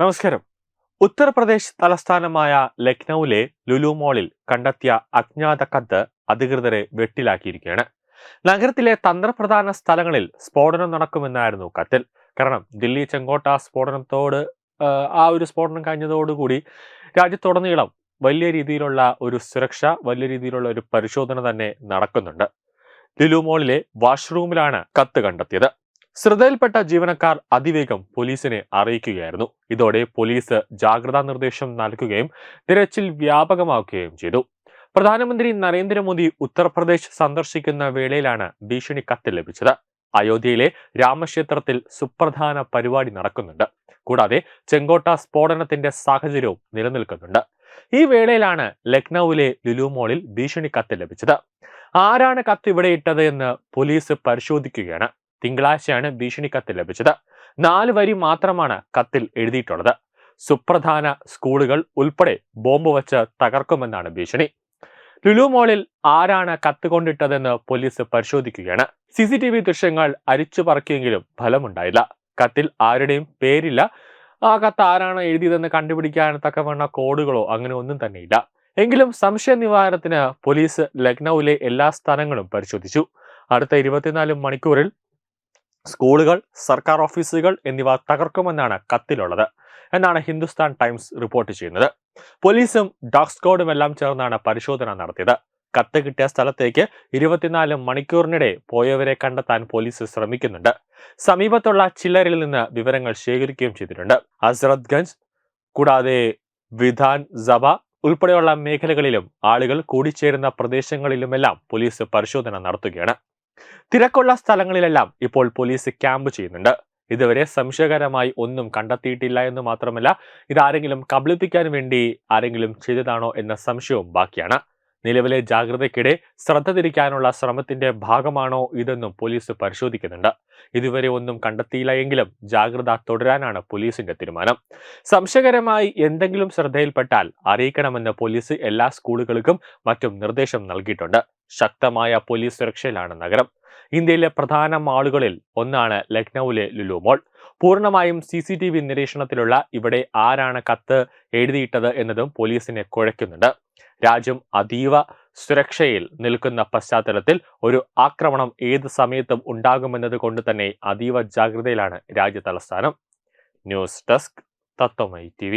നമസ്കാരം. ഉത്തർപ്രദേശ് തലസ്ഥാനമായ ലക്നൌവിലെ ലുലു മോളിൽ കണ്ടെത്തിയ അജ്ഞാത കത്ത് അധികൃതരെ വെട്ടിലാക്കിയിരിക്കുകയാണ്. നഗരത്തിലെ തന്ത്രപ്രധാന സ്ഥലങ്ങളിൽ സ്ഫോടനം നടക്കുമെന്നായിരുന്നു കത്തിൽ. കാരണം ദില്ലി ചെങ്കോട്ട സ്ഫോടനത്തോട് ആ, ഒരു സ്ഫോടനം കഴിഞ്ഞതോടുകൂടി രാജ്യത്തുടനീളം വലിയ രീതിയിലുള്ള ഒരു സുരക്ഷ വലിയ രീതിയിലുള്ള ഒരു പരിശോധന തന്നെ നടക്കുന്നുണ്ട്. ലുലു മോളിലെ വാഷ്റൂമിലാണ് കത്ത് കണ്ടെത്തിയത്. ശ്രദ്ധയിൽപ്പെട്ട ജീവനക്കാർ അതിവേഗം പോലീസിനെ അറിയിക്കുകയായിരുന്നു. ഇതോടെ പോലീസ് ജാഗ്രതാ നിർദ്ദേശം നൽകുകയും തിരച്ചിൽ വ്യാപകമാക്കുകയും ചെയ്തു. പ്രധാനമന്ത്രി നരേന്ദ്രമോദി ഉത്തർപ്രദേശ് സന്ദർശിക്കുന്ന വേളയിലാണ് ഭീഷണി കത്ത് ലഭിച്ചത്. അയോധ്യയിലെ രാമക്ഷേത്രത്തിൽ സുപ്രധാന പരിപാടി നടക്കുന്നുണ്ട്. കൂടാതെ ചെങ്കോട്ട സ്ഫോടനത്തിന്റെ സാഹചര്യവും നിലനിൽക്കുന്നുണ്ട്. ഈ വേളയിലാണ് ലക്നൌവിലെ ലുലു മോളിൽ ഭീഷണി കത്ത് ലഭിച്ചത്. ആരാണ് കത്ത് ഇവിടെ ഇട്ടത് എന്ന് പോലീസ് പരിശോധിക്കുകയാണ്. തിങ്കളാഴ്ചയാണ് ഭീഷണി കത്ത് ലഭിച്ചത്. നാല് വരി മാത്രമാണ് കത്തിൽ എഴുതിയിട്ടുള്ളത്. സുപ്രധാന സ്കൂളുകൾ ഉൾപ്പെടെ ബോംബ് വച്ച് തകർക്കുമെന്നാണ് ഭീഷണി. ലുലു മോളിൽ ആരാണ് കത്ത് കൊണ്ടിട്ടതെന്ന് പോലീസ് പരിശോധിക്കുകയാണ്. സി സി ടി വി ദൃശ്യങ്ങൾ അരിച്ചു പറക്കിയെങ്കിലും ഫലമുണ്ടായില്ല. കത്തിൽ ആരുടെയും പേരില്ല. ആ കത്ത് ആരാണ് എഴുതിയതെന്ന് കണ്ടുപിടിക്കാൻ തക്കവണ്ണ കോഡുകളോ അങ്ങനെ ഒന്നും തന്നെയില്ല. എങ്കിലും സംശയ നിവാരണത്തിന് പോലീസ് ലക്നൌവിലെ എല്ലാ സ്ഥലങ്ങളും പരിശോധിച്ചു. അടുത്ത ഇരുപത്തിനാല് മണിക്കൂറിൽ സ്കൂളുകൾ സർക്കാർ ഓഫീസുകൾ എന്നിവ തകർക്കുമെന്നാണ് കത്തിലുള്ളത്. എന്നാണ് ഹിന്ദുസ്ഥാൻ ടൈംസ് റിപ്പോർട്ട് ചെയ്യുന്നത്. പോലീസും ഡോഗ് സ്ക്വാഡും എല്ലാം ചേർന്നാണ് പരിശോധന നടത്തിയത്. കത്ത് കിട്ടിയ സ്ഥലത്തേക്ക് ഇരുപത്തിനാല് മണിക്കൂറിനിടെ പോയവരെ കണ്ടെത്താൻ പോലീസ് ശ്രമിക്കുന്നുണ്ട്. സമീപത്തുള്ള ചില്ലറിൽ നിന്ന് വിവരങ്ങൾ ശേഖരിക്കുകയും ചെയ്തിട്ടുണ്ട്. ഹസ്രത്ഗഞ്ച് കൂടാതെ വിധാൻ സഭ ഉൾപ്പെടെയുള്ള മേഖലകളിലും ആളുകൾ കൂടിച്ചേരുന്ന പ്രദേശങ്ങളിലുമെല്ലാം പോലീസ് പരിശോധന നടത്തുകയാണ്. തിരക്കുള്ള സ്ഥലങ്ങളിലെല്ലാം ഇപ്പോൾ പോലീസ് ക്യാമ്പ് ചെയ്യുന്നുണ്ട്. ഇതുവരെ സംശയകരമായി ഒന്നും കണ്ടെത്തിയിട്ടില്ല എന്ന് മാത്രമല്ല ഇതാരെങ്കിലും കബളിപ്പിക്കാൻ വേണ്ടി ആരെങ്കിലും ചെയ്തതാണോ എന്ന സംശയവും ബാക്കിയാണ്. നിലവിലെ ജാഗ്രതയ്ക്കിടെ ശ്രദ്ധ തിരിക്കാനുള്ള ശ്രമത്തിന്റെ ഭാഗമാണോ ഇതെന്നും പോലീസ് പരിശോധിക്കുന്നുണ്ട്. ഇതുവരെ ഒന്നും കണ്ടെത്തിയില്ല എങ്കിലും ജാഗ്രത തുടരാനാണ് പോലീസിന്റെ തീരുമാനം. സംശയകരമായി എന്തെങ്കിലും ശ്രദ്ധയിൽപ്പെട്ടാൽ അറിയിക്കണമെന്ന് പോലീസ് എല്ലാ സ്കൂളുകൾക്കും മറ്റും നിർദ്ദേശം നൽകിയിട്ടുണ്ട്. ശക്തമായ പോലീസ് സുരക്ഷയിലാണ് നഗരം. ഇന്ത്യയിലെ പ്രധാന മാളുകളിൽ ഒന്നാണ് ലക്നൌവിലെ ലുലു മോൾ. പൂർണമായും സി സി ടി വി നിരീക്ഷണത്തിലുള്ള ഇവിടെ ആരാണ് കത്ത് എഴുതിയിട്ടത് എന്നതും പോലീസിനെ കുഴയ്ക്കുന്നുണ്ട്. രാജ്യം അതീവ സുരക്ഷയിൽ നിൽക്കുന്ന പശ്ചാത്തലത്തിൽ ഒരു ആക്രമണം ഏത് സമയത്തും ഉണ്ടാകുമെന്നത് കൊണ്ട് തന്നെ അതീവ ജാഗ്രതയിലാണ് രാജ്യ തലസ്ഥാനം ന്യൂസ് ഡെസ്ക് തത്വമൈ ടി